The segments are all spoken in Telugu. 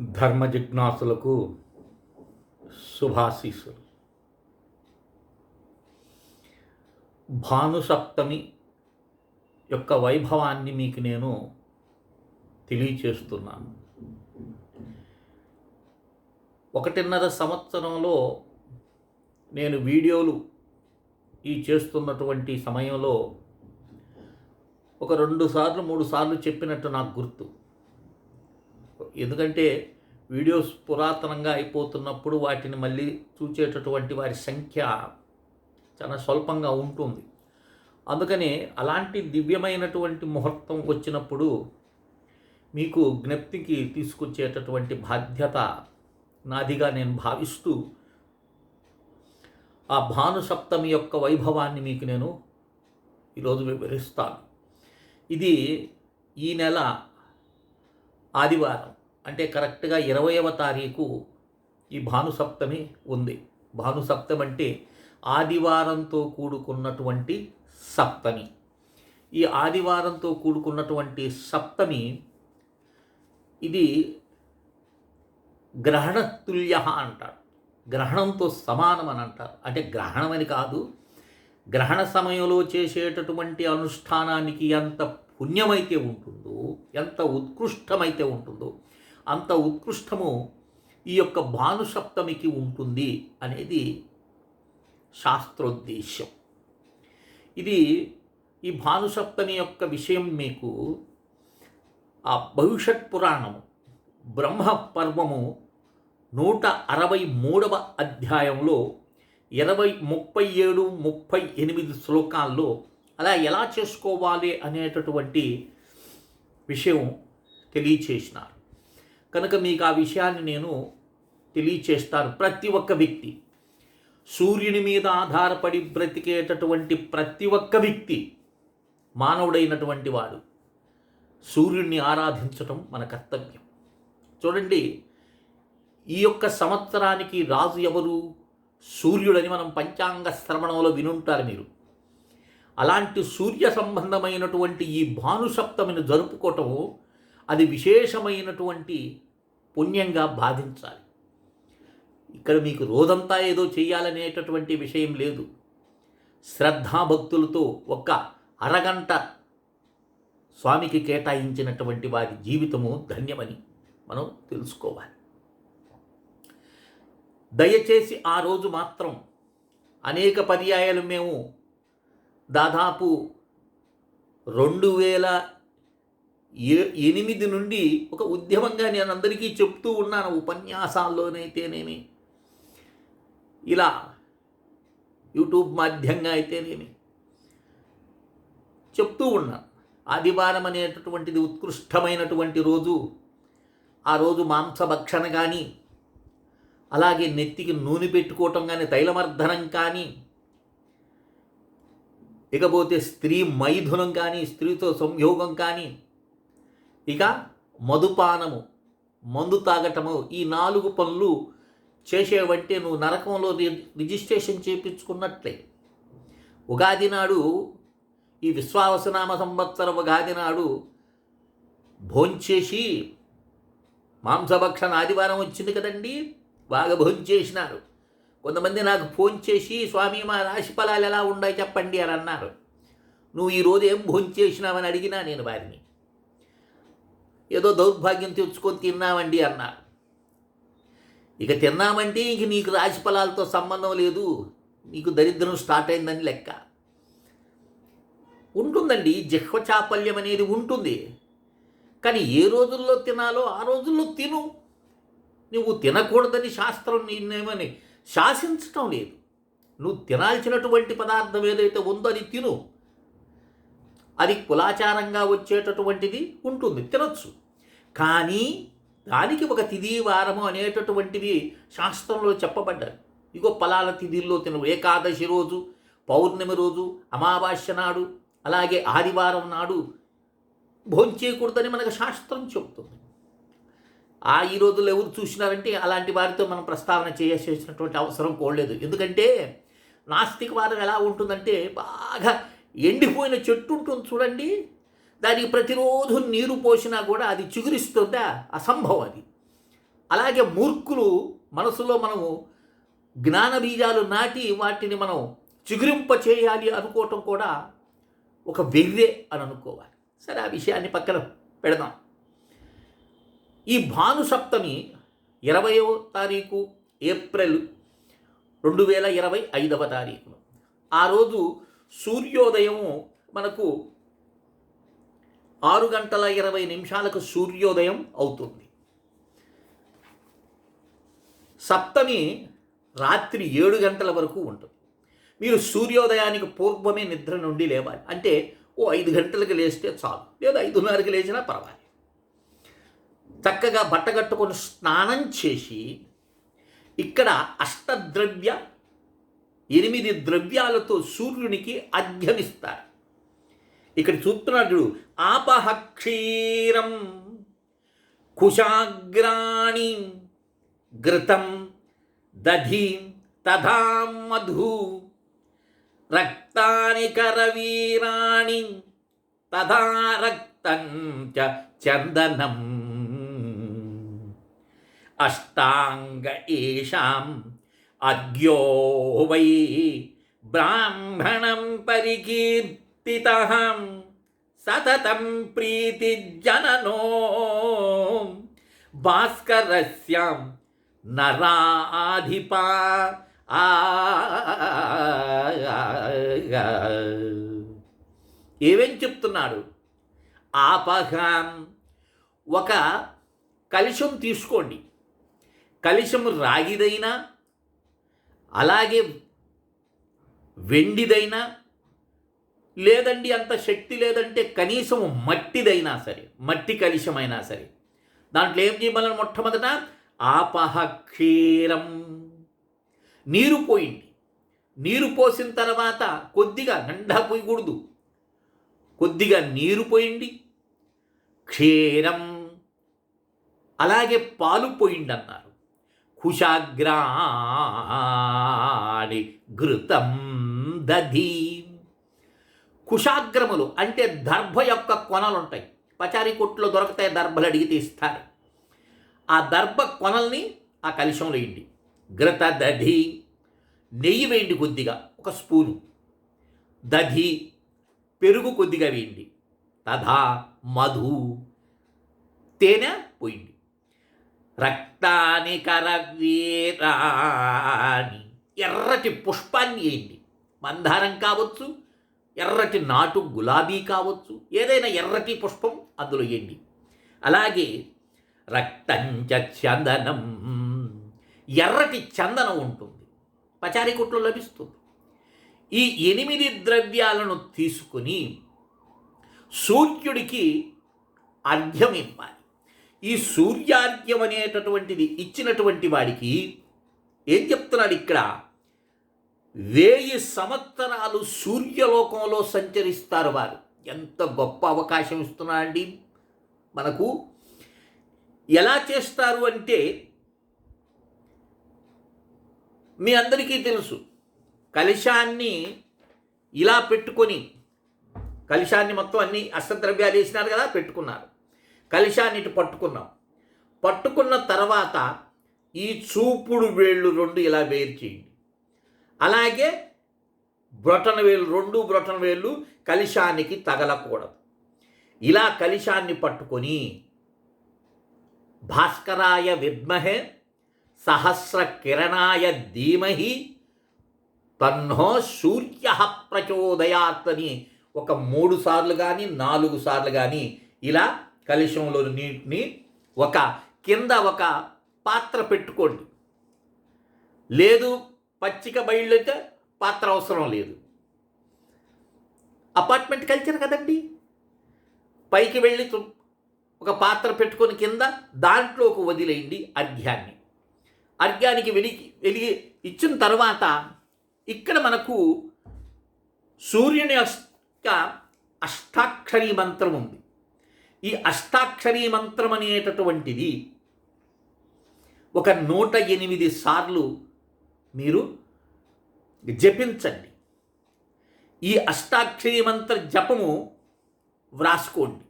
ధర్మ జిజ్ఞాసులకు శుభాశీస్సులు. భానుసప్తమి యొక్క వైభవాన్ని మీకు నేను తెలియచేస్తున్నాను. ఒకటిన్నర సంవత్సరంలో నేను వీడియోలు ఈ చేస్తున్నటువంటి సమయంలో ఒక రెండు సార్లు మూడు సార్లు చెప్పినట్టు నాకు గుర్తు. ఎందుకంటే వీడియోస్ పురాతనంగా అయిపోతున్నప్పుడు వాటిని మళ్ళీ చూచేటటువంటి వారి సంఖ్య చాలా స్వల్పంగా ఉంటుంది. అందుకని అలాంటి దివ్యమైనటువంటి ముహూర్తం వచ్చినప్పుడు మీకు జ్ఞప్తికి తీసుకొచ్చేటటువంటి బాధ్యత నాదిగా నేను భావిస్తూ ఆ భానుసప్తమి యొక్క వైభవాన్ని మీకు నేను ఈరోజు వివరిస్తాను. ఇది ఈ నెల ఆదివారం అంటే కరెక్ట్గా ఇరవయవ తారీఖు ఈ భానుసప్తమి ఉంది. భానుసప్తమి అంటే ఆదివారంతో కూడుకున్నటువంటి సప్తమి. ఈ ఆదివారంతో కూడుకున్నటువంటి సప్తమి ఇది గ్రహణతుల్య అంటారు. గ్రహణంతో సమానం అని అంటారు. అంటే గ్రహణమని కాదు గ్రహణ సమయంలో చేసేటటువంటి అనుష్ఠానానికి ఎంత పుణ్యమైతే ఉంటుందో ఎంత ఉత్కృష్టమైతే ఉంటుందో అంత ఉత్కృష్టము ఈ యొక్క భానుసప్తమికి ఉంటుంది అనేది శాస్త్రోద్దేశ్యం. ఇది ఈ భానుసప్తమి యొక్క విషయం మీకు ఆ భవిష్యత్ పురాణము బ్రహ్మ పర్వము నూట అరవై మూడవ అధ్యాయంలో ఇరవై ముప్పై ఏడు ముప్పై ఎనిమిది శ్లోకాల్లో అలా ఎలా చేసుకోవాలి అనేటటువంటి విషయం తెలియచేసినారు. కనుక మీకు ఆ విషయాన్ని నేను తెలియచేస్తాను. ప్రతి ఒక్క వ్యక్తి సూర్యుని మీద ఆధారపడి బ్రతికేటటువంటి ప్రతి ఒక్క వ్యక్తి మానవుడైనటువంటి వాడు సూర్యుడిని ఆరాధించటం మన కర్తవ్యం. చూడండి ఈ యొక్క సంవత్సరానికి రాజు ఎవరు? సూర్యుడని మనం పంచాంగ శ్రవణంలో వినుంటారు మీరు. అలాంటి సూర్య సంబంధమైనటువంటి ఈ భానుసప్తమిని జరుపుకోవటము అది విశేషమైనటువంటి పుణ్యంగా బాధించాలి. ఇక్కడ మీకు రోజంతా ఏదో చేయాలనేటటువంటి విషయం లేదు. శ్రద్ధాభక్తులతో ఒక్క అరగంట స్వామికి కేటాయించినటువంటి వారి జీవితము ధన్యమని మనం తెలుసుకోవాలి. దయచేసి ఆ రోజు మాత్రం అనేక పర్యాయాలు మేము దాదాపు రెండు వేల ఏ ఎనిమిది నుండి ఒక ఉద్యమంగా నేను అందరికీ చెప్తూ ఉన్నాను ఉపన్యాసాల్లోనైతేనేమి. ఇలా యూట్యూబ్ మాధ్యంగా అయితేనేమి. చెప్తూ ఉన్నాను ఆదివారం అనేటటువంటిది ఉత్కృష్టమైనటువంటి రోజు. ఆ రోజు మాంసభక్షణ కానీ అలాగే నెత్తికి నూనె పెట్టుకోవటం కానీ తైలమర్ధనం కానీ ఇకపోతే స్త్రీ మైథునం కానీ స్త్రీతో సంయోగం కానీ ఇక మధుపానము మందు తాగటము ఈ నాలుగు పనులు చేసేవంటే నువ్వు నరకంలో రిజిస్ట్రేషన్ చేయించుకున్నట్లే ఉగాది నాడు ఈ విశ్వావసనామ సంవత్సర ఉగాది నాడు భోంచేసి మాంసభక్షణ ఆదివారం వచ్చింది కదండి బాగా భోంచేసినారు. కొంతమంది నాకు ఫోన్ చేసి స్వామి మా రాశి ఫలాలు ఎలా ఉన్నాయి చెప్పండి అని అన్నారు. నువ్వు ఈరోజు ఏం భోంచేసినావని అడిగినా నేను వారిని. ఏదో దౌర్భాగ్యం తెచ్చుకొని తిన్నామండి అన్నారు. ఇక తిన్నామంటే ఇంక నీకు రాశి ఫలాలతో సంబంధం లేదు. నీకు దరిద్రం స్టార్ట్ అయిందని లెక్క. ఉంటుందండి జిహ్వ చాపల్యం అనేది ఉంటుంది. కానీ ఏ రోజుల్లో తినాలో ఆ రోజుల్లో తిను. నువ్వు తినకూడదని శాస్త్రం నిన్నేమని శాసించటం లేదు. నువ్వు తినాల్సినటువంటి పదార్థం ఏదైతే ఉందో అది తిను. అది కులాచారంగా వచ్చేటటువంటిది ఉంటుంది తినొచ్చు. కానీ దానికి ఒక తిది వారము అనేటటువంటివి శాస్త్రంలో చెప్పబడ్డారు. ఇగో పలాల తిథిల్లో తిన. ఏకాదశి రోజు పౌర్ణమి రోజు అమావాస్య నాడు అలాగే ఆదివారం నాడు భోంచేయకూడదని మనకు శాస్త్రం చెప్తుంది ఆ ఈ రోజుల్లో ఎవరు చూసినారంటే అలాంటి వారితో మనం ప్రస్తావన చేయాల్సినటువంటి అవసరం కోలేదు ఎందుకంటే నాస్తికవాదం ఎలా ఉంటుందంటే బాగా ఎండిపోయిన చెట్టు ఉంటుంది చూడండి. దానికి ప్రతిరోజు నీరు పోసినా కూడా అది చిగురిస్తుందా? అసంభవం అది. అలాగే మూర్ఖులు మనసులో మనము జ్ఞాన బీజాలు నాటి వాటిని మనం చిగురింప చేయాలి అనుకోవటం కూడా ఒక వెర్రే అని అనుకోవాలి. సరే ఆ విషయాన్ని పక్కన పెడదాం. ఈ భాను సప్తమి ఇరవయో తారీఖు ఏప్రిల్ రెండు వేల ఇరవై ఐదవ తారీఖు. ఆ రోజు సూర్యోదయము మనకు ఆరు గంటల ఇరవై నిమిషాలకు సూర్యోదయం అవుతుంది. సప్తమి రాత్రి ఏడు గంటల వరకు ఉంటుంది. మీరు సూర్యోదయానికి పూర్వమే నిద్ర నుండి లేవాలి. అంటే ఓ ఐదు గంటలకు లేస్తే చాలు. లేదా ఐదున్నరకి లేచినా పర్వాలేదు. చక్కగా బట్టగట్టుకొని స్నానం చేసి ఇక్కడ అష్టద్రవ్య ఎనిమిది ద్రవ్యాలతో సూర్యునికి అర్ఘ్యమిస్తారు. ఇక్కడ చూస్తున్నాడు చూడు ఆపహ క్షీరం కుశాగ్రాణి ఘృతం దధి తథా మధు రక్తాని కరవీరాణి తథా రక్తం చ చందనం అష్టాంగ ఏషాం అద్యో వై బ్రాహ్మణం పరికీర్తిత సతతం ప్రీతి ప్రీతిజననో భాస్కరస్యాం నరాధిపా ఆ ఏమేం చెప్తున్నాడు? ఆపహం ఒక కలుషం తీసుకోండి. కలుషం రాగిదైనా అలాగే వెండిదైనా లేదండి అంత శక్తి లేదంటే కనీసం మట్టిదైనా సరే మట్టి కలిశమైనా సరే. దాంట్లో ఏం చేయమని మొట్టమొదట? ఆపహ క్షీరం నీరు పోయింది. నీరు పోసిన తర్వాత కొద్దిగా నిండా పోయకూడదు. కొద్దిగా నీరు పోయింది. క్షీరం. అలాగే పాలు పోయిండి అన్నారు కుశాగ్రాణి ఘృతం దధీ. కుశాగ్రములు అంటే దర్భ యొక్క కొనలు ఉంటాయి పచారీ కొట్లో దొరుకుతాయి దర్భలు అడిగి తీస్తారు. ఆ దర్భ కొనల్ని ఆ కలుషంలో వేయండి. ఘృత దధి. నెయ్యి వేయండి కొద్దిగా ఒక స్పూను. దధి. పెరుగు కొద్దిగా వేయండి. తథా మధు. తేనె పోయింది రక్తాని కరవీరాని. ఎర్రటి పుష్పాన్ని వేయండి. మందారం కావచ్చు ఎర్రటి నాటు గులాబీ కావచ్చు ఏదైనా ఎర్రటి పుష్పం అందులో వేయండి. అలాగే రక్తంచ చందనం. ఎర్రటి చందనం ఉంటుంది. పచారీ కొట్లో లభిస్తుంది. ఈ ఎనిమిది ద్రవ్యాలను తీసుకుని సూర్యుడికి అర్ఘ్యం ఇవ్వాలి. ఈ సూర్యార్ఘ్యం అనేటటువంటిది ఇచ్చినటువంటి వాడికి ఏం చెప్తున్నాడు ఇక్కడ? వేయి సంవత్సరాలు సూర్యలోకంలో సంచరిస్తారు వారు. ఎంత గొప్ప అవకాశం ఇస్తున్నాడండి. మనకు ఎలా చేస్తారు అంటే మీ అందరికీ తెలుసు కలశాన్ని ఇలా పెట్టుకొని కలశాన్ని మొత్తం అన్ని అష్టద్రవ్యాలు వేసినారు కదా పెట్టుకున్నారు. కలశాన్ని ఇటు పట్టుకున్నాం. పట్టుకున్న తర్వాత ఈ చూపుడు వేళ్ళు రెండు ఇలా వేరు చేయండి. అలాగే బ్రొటన వేలు రెండు బ్రొటన వేళ్ళు కలిశానికి తగలకూడదు. ఇలా కలిశాన్ని పట్టుకొని భాస్కరాయ విద్మహే సహస్ర కిరణాయ ధీమహి తన్నో సూర్య ప్రచోదయాత్ అని ఒక మూడు సార్లు కానీ నాలుగు సార్లు కానీ ఇలా కలుషంలో నీటిని ఒక కింద ఒక పాత్ర పెట్టుకోండి. లేదు పచ్చిక బయళ్ళైతే పాత్ర అవసరం లేదు. అపార్ట్మెంట్ కల్చర్ కదండి. పైకి వెళ్ళి ఒక పాత్ర పెట్టుకొని కింద దాంట్లోకి వదిలేయండి అర్ఘ్యాన్ని. అర్ఘ్యానికి వెలిగి వెలిగి ఇచ్చిన తర్వాత ఇక్కడ మనకు సూర్యుని యొక్క అష్టాక్షరీ మంత్రం ఉంది. ఈ అష్టాక్షరీ మంత్రం అనేటటువంటిది ఒక నూట ఎనిమిది సార్లు మీరు జపించండి. ఈ అష్టాక్షరీ మంత్ర జపము వ్రాసుకోండి.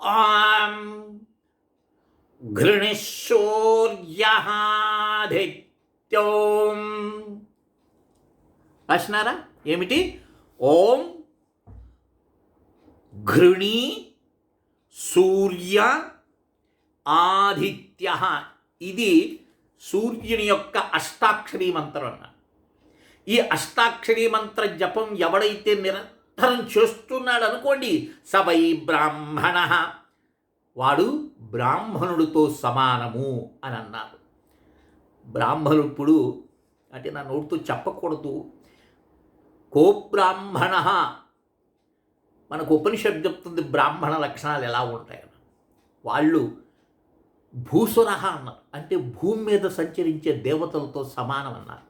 ఆం ఘృణిశూర్యహాదిత్యోం రాసినారా? ఏమిటి? ఓం ఘృణి సూర్య ఆదిత్య. ఇది సూర్యుని యొక్క అష్టాక్షరీ మంత్రం అన్న. ఈ అష్టాక్షరీ మంత్ర జపం ఎవడైతే నిరంతరం చేస్తున్నాడు అనుకోండి సవై బ్రాహ్మణ. వాడు బ్రాహ్మణుడితో సమానము అని అన్నారు. బ్రాహ్మణుడు ఇప్పుడు అంటే నా నోటితో చెప్పకూడదు. కో బ్రాహ్మణ మనకు ఉపనిషత్తు చెప్తుంది బ్రాహ్మణ లక్షణాలు ఎలా ఉంటాయని వాళ్ళు భూసురహ అన్నారు. అంటే భూమి మీద సంచరించే దేవతలతో సమానం అన్నారు.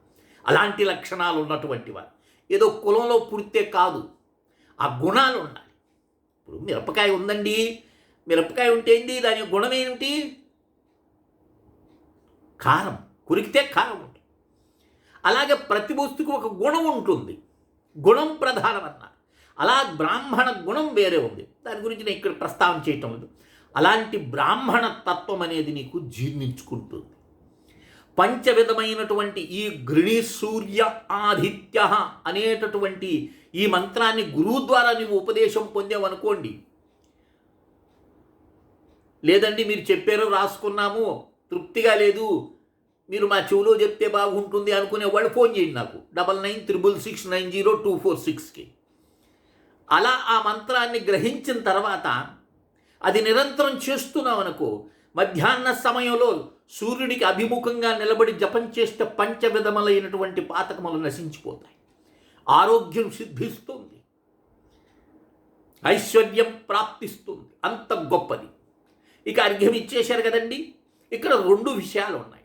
అలాంటి లక్షణాలు ఉన్నటువంటి వారు. ఏదో కులంలో పుడితే కాదు. ఆ గుణాలు ఉండాలి. ఇప్పుడు మిరపకాయ ఉందండి. మిరపకాయ ఉంటే ఏంటి దాని గుణం ఏమిటి? కారం. కురికితే కారం ఉంటుంది. అలాగే ప్రతి వస్తువుకి ఒక గుణం ఉంటుంది. గుణం ప్రధానమన్నారు. అలా బ్రాహ్మణ గుణం వేరే ఉంది. దాని గురించి నేను ఇక్కడ ప్రస్తావన చేయటం లేదు. అలాంటి బ్రాహ్మణ తత్వం అనేది నీకు జీర్ణించుకుంటుంది. పంచవిధమైనటువంటి ఈ గృణి సూర్య ఆదిత్య అనేటటువంటి ఈ మంత్రాన్ని గురువు ద్వారా నీవు ఉపదేశం పొందావనుకోండి లేదండి మీరు చెప్పారు రాసుకున్నాము తృప్తిగా లేదు మీరు మా చెవులో చెప్తే బాగుంటుంది అనుకునే వాళ్ళు ఫోన్ చేయండి నాకు. Double nine triple six nine zero two four సిక్స్కి. అలా ఆ మంత్రాన్ని గ్రహించిన తర్వాత అది నిరంతరం చేస్తున్నాం అనుకో మధ్యాహ్న సమయంలో సూర్యుడికి అభిముఖంగా నిలబడి జపం చేస్తే పంచవిధములైనటువంటి పాతకములు నశించిపోతాయి. ఆరోగ్యం సిద్ధిస్తుంది. ఐశ్వర్యం ప్రాప్తిస్తుంది. అంత గొప్పది. ఇక అర్ఘ్యం ఇచ్చేశారు కదండి? ఇక్కడ రెండు విషయాలు ఉన్నాయి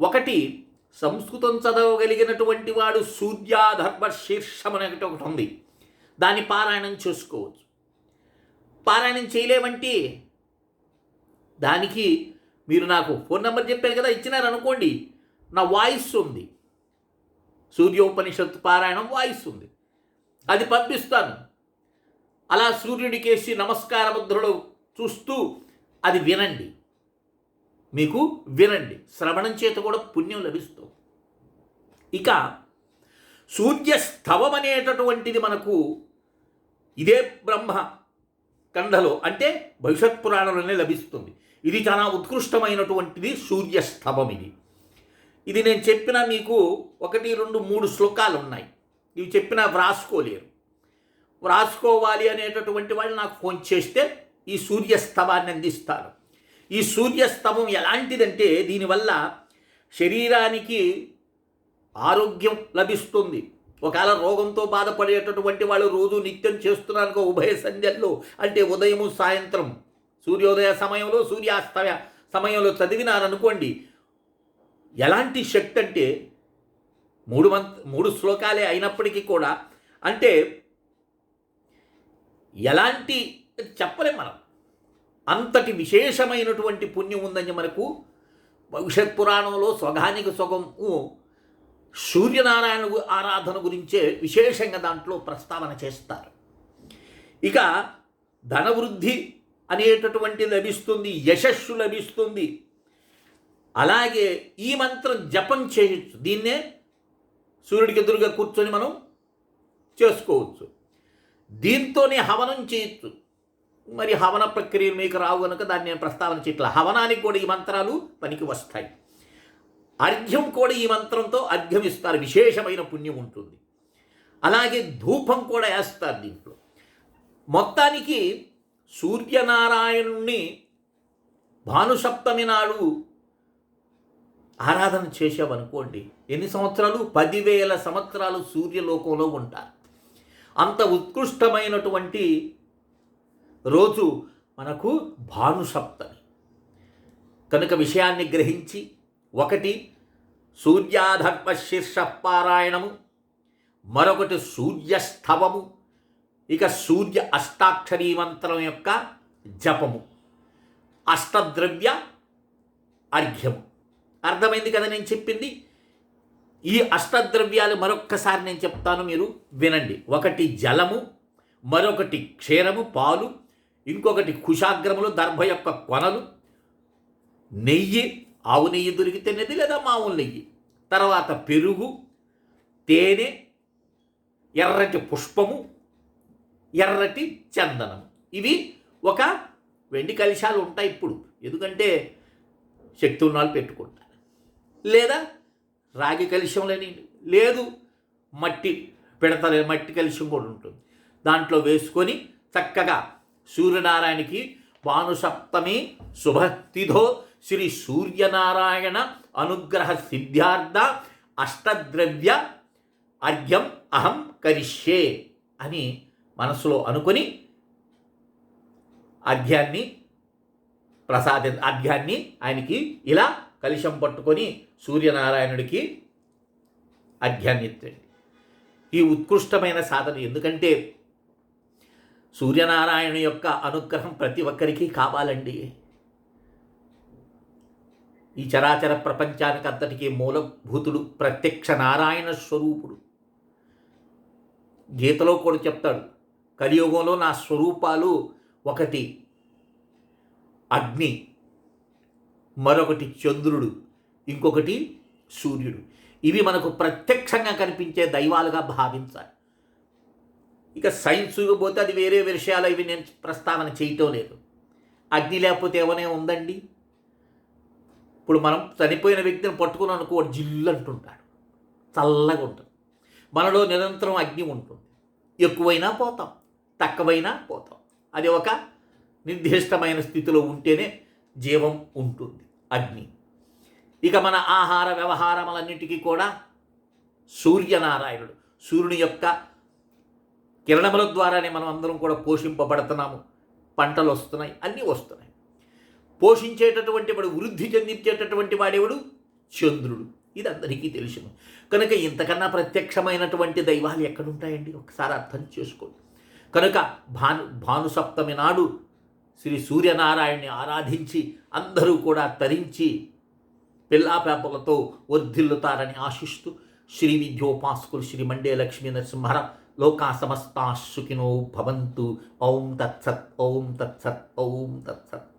ఒకటి సంస్కృతం చదవగలిగినటువంటి వాడు సూర్యాధర్మ శీర్షం అనేటి ఒకటి ఉంది. దాన్ని పారాయణం చేసుకోవచ్చు. పారాయణం చేయలేమంటే దానికి మీరు నాకు ఫోన్ నెంబర్ చెప్పారు కదా ఇచ్చినారు అనుకోండి నా వాయిస్ ఉంది. సూర్యోపనిషత్తు పారాయణం వాయిస్ ఉంది. అది పంపిస్తాను. అలా సూర్యుడికేసి నమస్కార ముద్రలో చూస్తూ అది వినండి. మీకు వినండి. శ్రవణం చేత కూడా పుణ్యం లభిస్తుంది. ఇక సూర్యస్తవం అనేటటువంటిది మనకు ఇదే బ్రహ్మ కండలో అంటే భవిష్యత్ పురాణంలోనే లభిస్తుంది. ఇది చాలా ఉత్కృష్టమైనటువంటిది సూర్యస్తవం ఇది ఇది నేను చెప్పిన మీకు ఒకటి రెండు మూడు శ్లోకాలు ఉన్నాయి ఇవి చెప్పినా వ్రాసుకోలేరు వ్రాసుకోవాలి అనేటటువంటి వాళ్ళు నాకు ఫోన్ చేస్తే ఈ సూర్యస్తవాన్ని అందిస్తారు. ఈ సూర్యస్తవం ఎలాంటిదంటే దీనివల్ల శరీరానికి ఆరోగ్యం లభిస్తుంది. ఒకవేళ రోగంతో బాధపడేటటువంటి వాళ్ళు రోజు నిత్యం చేస్తున్నారు ఉభయ సంధ్యల్లో అంటే ఉదయము సాయంత్రం. సూర్యోదయ సమయంలో సూర్యాస్తమయ సమయంలో చదివినారనుకోండి ఎలాంటి శక్తి అంటే మూడు మంత్ మూడు శ్లోకాలే అయినప్పటికీ కూడా అంటే ఎలాంటి చెప్పలేం మనం. అంతటి విశేషమైనటువంటి పుణ్యం ఉందని మనకు భవిష్యత్ పురాణంలో స్వగానికి సుఖము సూర్యనారాయణ గు- ఆరాధన గురించే విశేషంగా దాంట్లో ప్రస్తావన చేస్తారు. ఇక ధనవృద్ధి అనేటటువంటి లభిస్తుంది యశస్సు లభిస్తుంది. అలాగే ఈ మంత్రం జపం చేయొచ్చు. దీన్నే సూర్యుడికి ఎదురుగా కూర్చొని మనం చేసుకోవచ్చు. దీంతోనే హవనం చేయొచ్చు. మరి హవన ప్రక్రియ మీకు రావు కనుక దాన్ని నేను ప్రస్తావన చేయట్లా. హవనానికి కూడా ఈ మంత్రాలు పనికి వస్తాయి. అర్ఘ్యం కూడా ఈ మంత్రంతో అర్ఘ్యం ఇస్తారు విశేషమైన పుణ్యం ఉంటుంది. అలాగే ధూపం కూడా వేస్తారు దీంట్లో. మొత్తానికి సూర్యనారాయణుణ్ణి భానుసప్తమి నాడు ఆరాధన చేసామనుకోండి ఎన్ని సంవత్సరాలు? పదివేల సంవత్సరాలు సూర్యలోకంలో ఉంటారు. అంత ఉత్కృష్టమైనటువంటి రోజు మనకు భానుసప్తమి. కనుక విషయాన్ని గ్రహించి ఒకటి సూర్యాధర్మ శీర్ష పారాయణము మరొకటి సూర్యస్తవము ఇక సూర్య అష్టాక్షరీ మంత్రం యొక్క జపము అష్టద్రవ్య అర్ఘ్యము. అర్థమైంది కదా నేను చెప్పింది? ఈ అష్టద్రవ్యాలు మరొక్కసారి నేను చెప్తాను మీరు వినండి. ఒకటి జలము మరొకటి క్షీరము పాలు ఇంకొకటి కుశాగ్రములు దర్భ యొక్క కొనలు నెయ్యి ఆవు నెయ్యి దొరికితేనేది లేదా మామూలు నెయ్యి? తర్వాత పెరుగు తేనె ఎర్రటి పుష్పము ఎర్రటి చందనం. ఇవి ఒక వెండి కలశాలు ఉంటాయి ఇప్పుడు. ఎందుకంటే శక్తి ఉన్నాళ్ళు పెట్టుకుంటారు. లేదా రాగి కలుషం లేని లేదు మట్టి పెడతలే మట్టి కలుషం కూడా ఉంటుంది. దాంట్లో వేసుకొని చక్కగా సూర్యనారాయణకి భానుసప్తమి శుభతిథో శ్రీ సూర్యనారాయణ అనుగ్రహ సిద్ధ్యార్థ అష్టద్రవ్య అర్ఘ్యం అహం కరిష్యే అని మనసులో అనుకొని అర్ఘ్యాన్ని ప్రసాద అర్ఘ్యాన్ని ఆయనకి ఇలా కలుషం పట్టుకొని సూర్యనారాయణుడికి అర్ఘ్యాన్ని ఎత్తండి ఈ ఉత్కృష్టమైన సాధన ఎందుకంటే సూర్యనారాయణ యొక్క అనుగ్రహం ప్రతి ఒక్కరికి కావాలండి. ఈ చరాచర ప్రపంచానికి అంతటికీ మూలభూతుడు ప్రత్యక్ష నారాయణ స్వరూపుడు. గీతలో కూడా చెప్తాడు కలియుగంలో నా స్వరూపాలు ఒకటి అగ్ని మరొకటి చంద్రుడు ఇంకొకటి సూర్యుడు. ఇవి మనకు ప్రత్యక్షంగా కనిపించే దైవాలుగా భావించాలి. ఇక సైన్స్ పోతే అది వేరే విషయాలు ఇవి నేను ప్రస్తావన చేయటం లేదు. అగ్ని లేకపోతే ఏమనే ఉందండి? ఇప్పుడు మనం చనిపోయిన వ్యక్తిని పట్టుకుని అనుకో జిల్లు అంటుంటాడు. చల్లగా ఉంటుంది. మనలో నిరంతరం అగ్ని ఉంటుంది. ఎక్కువైనా పోతాం తక్కువైనా పోతాం. అది ఒక నిర్దిష్టమైన స్థితిలో ఉంటేనే జీవం ఉంటుంది అగ్ని. ఇక మన ఆహార వ్యవహారములన్నిటికీ కూడా సూర్యనారాయణుడు సూర్యుని యొక్క కిరణముల ద్వారానే మనం అందరం కూడా పోషింపబడుతున్నాము. పంటలు వస్తున్నాయి అన్నీ వస్తున్నాయి. పోషించేటటువంటి వాడు వృద్ధి చెందించేటటువంటి వాడేవాడు చంద్రుడు. ఇది అందరికీ తెలుసును కనుక ఇంతకన్నా ప్రత్యక్షమైనటువంటి దైవాలు ఎక్కడుంటాయండి? ఒకసారి అర్థం చేసుకోండి. కనుక భాను భానుసప్తమి నాడు శ్రీ సూర్యనారాయణ్ణి ఆరాధించి అందరూ కూడా తరించి పిల్లాపేపలతో వర్ధిల్లుతారని ఆశిస్తూ శ్రీ విద్యోపాసుకులు శ్రీ మండే లక్ష్మీ నరసింహర లోకా సమస్తా సుఖినో భవంతు. ఓం తత్సత్ ఓం తత్సత్ ఓం తత్సత్.